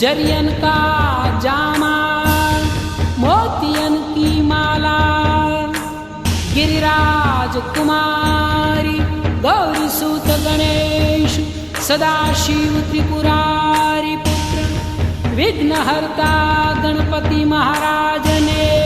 जरियन का जामा मोतियन की माला गिरिराज कुमारी गौरी सूत गणेश सदाशिव त्रिपुरारी पुत्र विघ्नहर्ता गणपति महाराज ने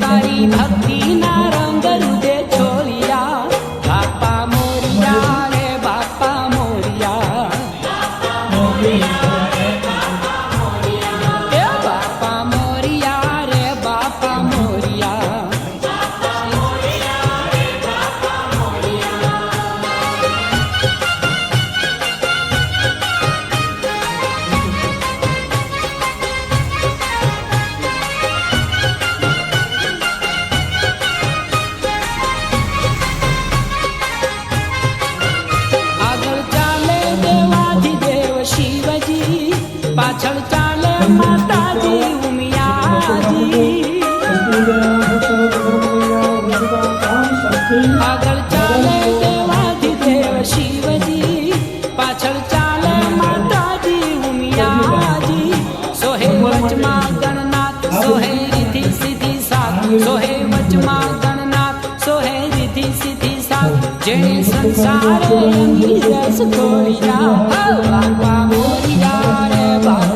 তারি ভক্তি भुजमा गणनाथ सोहे रिधि सिद्धि साथ जय संसार रस गोरिया बाबा मोरिया रे बाबा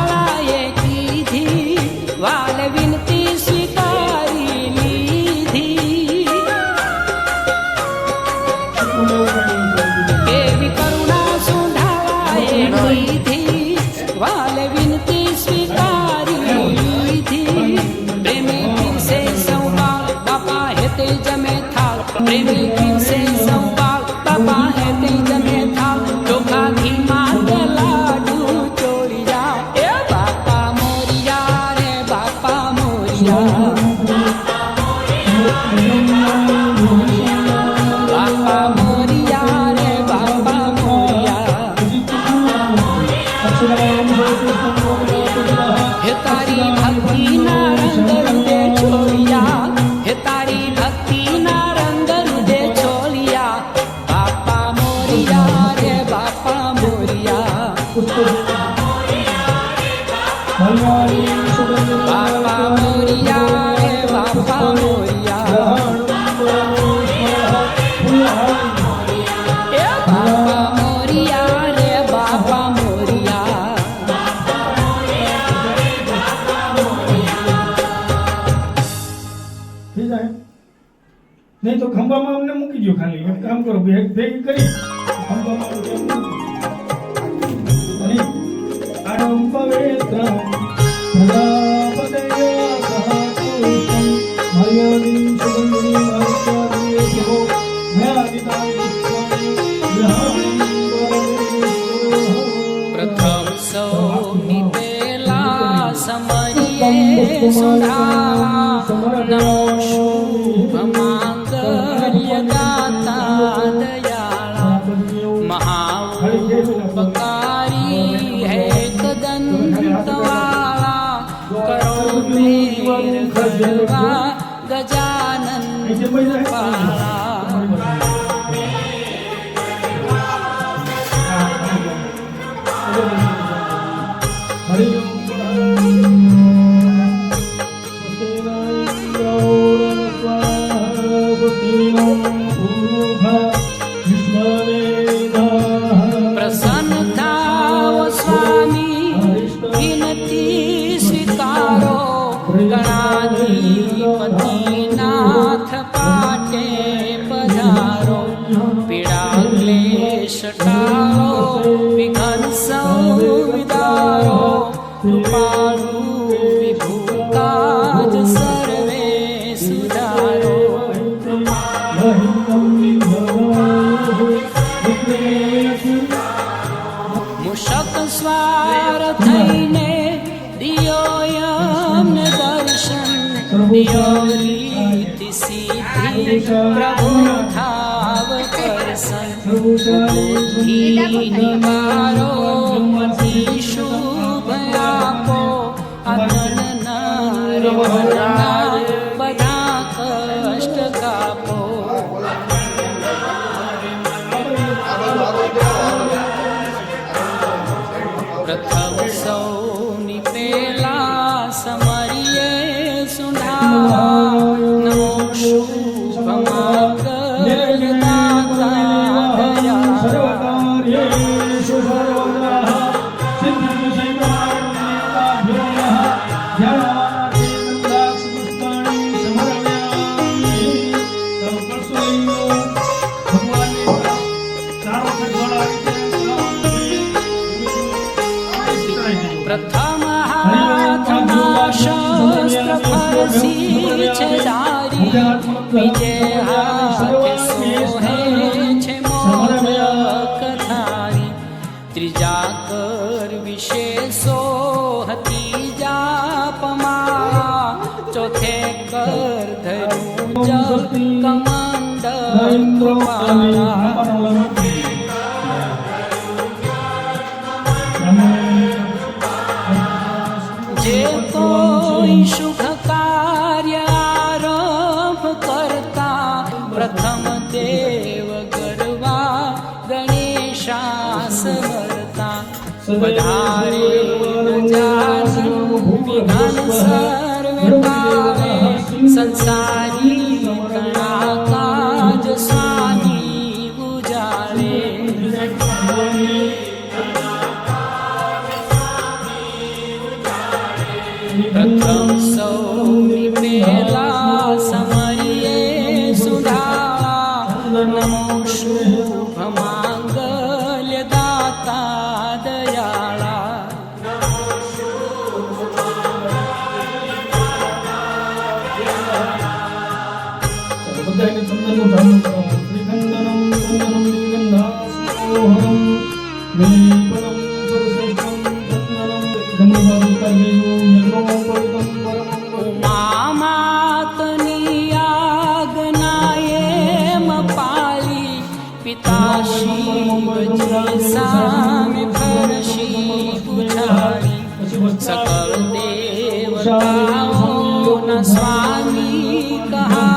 ખંભામાં અમને મૂકી દો ખાલી એક કામ કરો બે ભેગી કરી ખંભામાં પવિત્ર પ્રથમ સૌની પેલા સમયે સુરા નમો શુભમા દુઃખી મારો મથી શુભ આપો. અતનનાર બધા કષ્ટ કાપો. પ્રથમ સૌની પેલા સમરીએ સુના जे कोई तो शुभ कार्य आरंभ करता। प्रथम देव गर्वा गणेशा समर्ता पधारे जान विधान सर्व पावे संसार શુભ માંગલ્ય દાતા 哥啊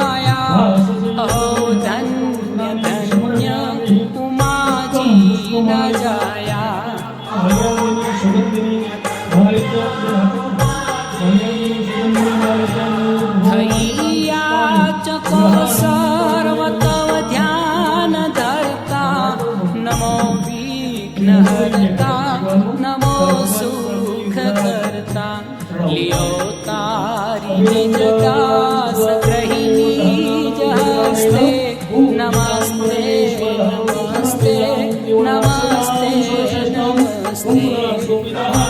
감사합니다.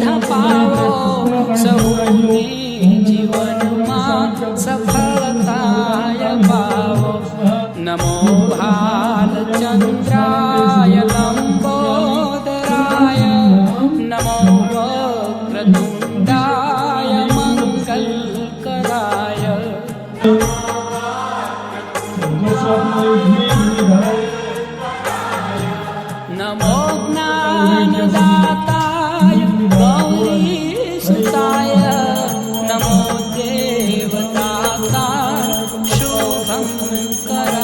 ધપાવો. સૌને જીવનમાં સફળતા પાવો. નમો ಶಂಕರ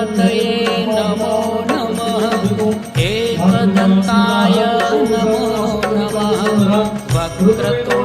े नमो नमः। हे नमो नमः। वक्रतो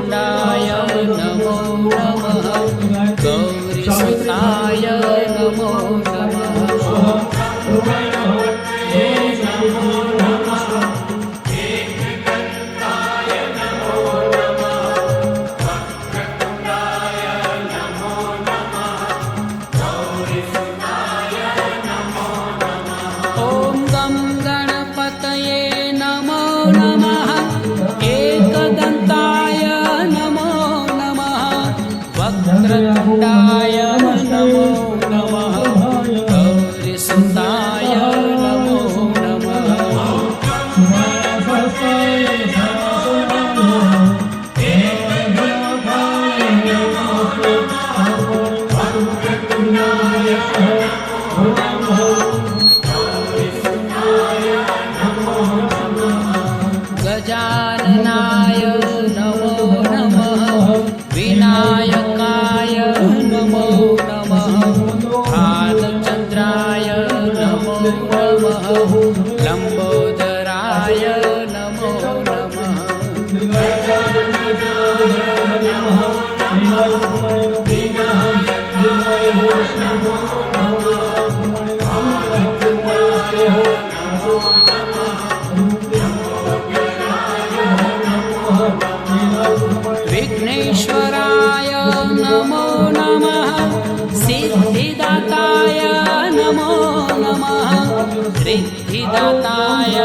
रिद्धिदाताय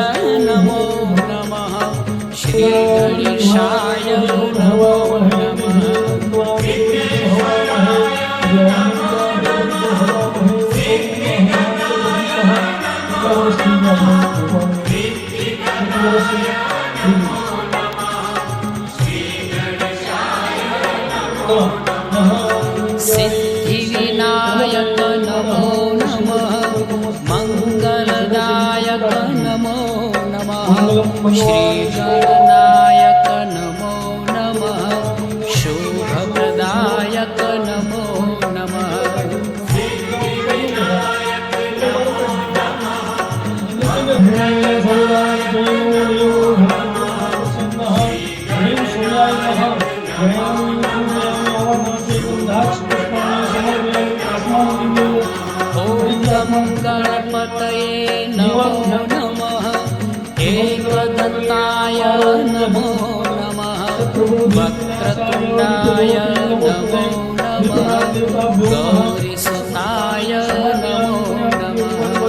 नमो नमः। श्रीगणेशाय 4, વક્રતુંડાય નમો નમઃ ગૌરીસુતાય નમો નમઃ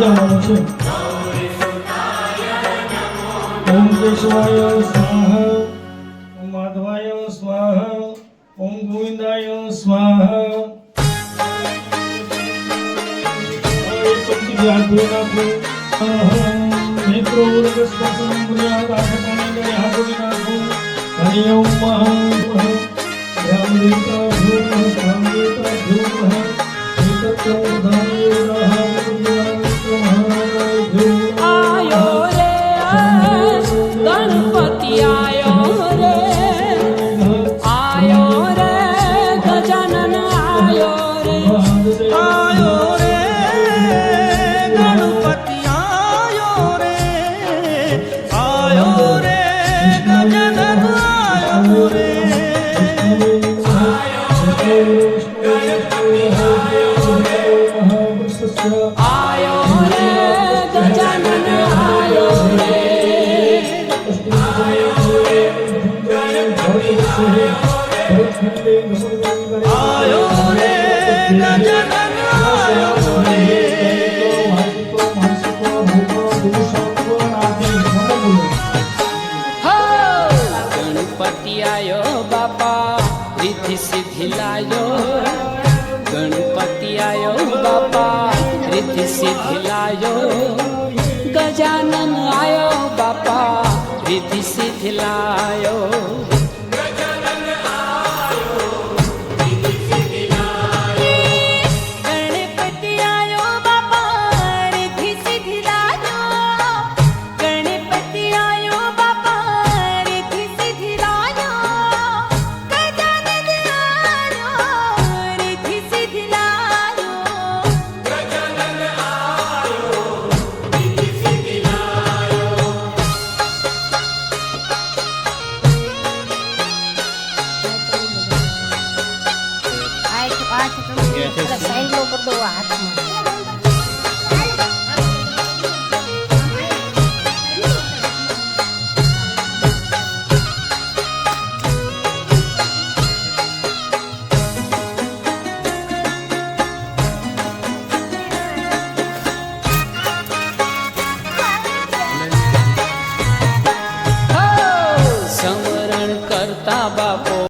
ગાવાનું છે ઓમ કેશવાય સાહા સ્વાહા. ધૂમ એકત્ર ધામ ધૂમ ગણપતિ આયો બાપા રીતિ સિદ્ધિ લાયો, ગણપતિ આયો બાપા રીતિ સિદ્ધિ લાયો, ગજાનન આયો બાપા રીતિ સિદ્ધિ લાયો.